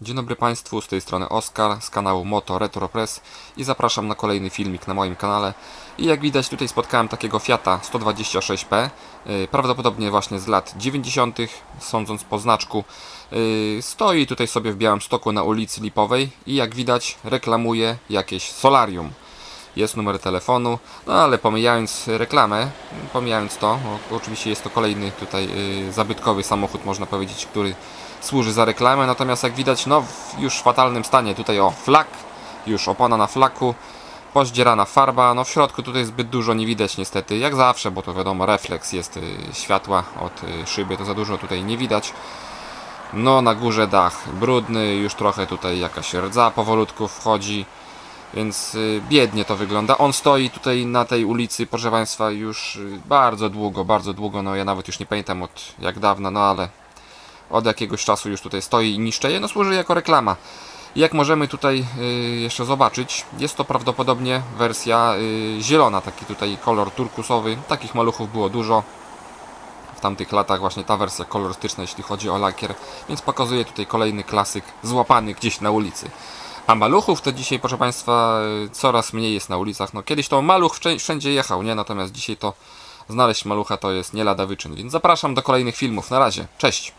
Dzień dobry Państwu, z tej strony Oskar z kanału Moto Retro Press i zapraszam na kolejny filmik na moim kanale. I jak widać tutaj spotkałem takiego Fiata 126P, yy, prawdopodobnie właśnie z lat 90., sądząc po znaczku. Yy, Stoi tutaj sobie w Białym Stoku na ulicy Lipowej i jak widać reklamuje jakieś solarium jest numer telefonu, no ale pomijając reklamę, pomijając to, oczywiście jest to kolejny tutaj y, zabytkowy samochód, można powiedzieć, który służy za reklamę, natomiast jak widać, no w już fatalnym stanie, tutaj o, flak, już opona na flaku, pozdzierana farba, no w środku tutaj zbyt dużo nie widać niestety, jak zawsze, bo to wiadomo, refleks jest y, światła od y, szyby, to za dużo tutaj nie widać. No na górze dach brudny, już trochę tutaj jakaś rdza powolutku wchodzi. Więc y, biednie to wygląda. On stoi tutaj na tej ulicy, proszę Państwa, już y, bardzo długo, bardzo długo. No ja nawet już nie pamiętam od jak dawna, no ale od jakiegoś czasu już tutaj stoi i niszczeje. No służy jako reklama. Jak możemy tutaj y, jeszcze zobaczyć, jest to prawdopodobnie wersja zielona, taki tutaj kolor turkusowy. Takich maluchów było dużo w tamtych latach, właśnie ta wersja kolorystyczna, jeśli chodzi o lakier. Więc pokazuje tutaj kolejny klasyk złapany gdzieś na ulicy. A maluchów to dzisiaj, proszę Państwa, coraz mniej jest na ulicach. No kiedyś to maluch wszędzie jechał, nie? Natomiast dzisiaj to znaleźć malucha to jest nie lada wyczyn. Więc zapraszam do kolejnych filmów. Na razie, cześć!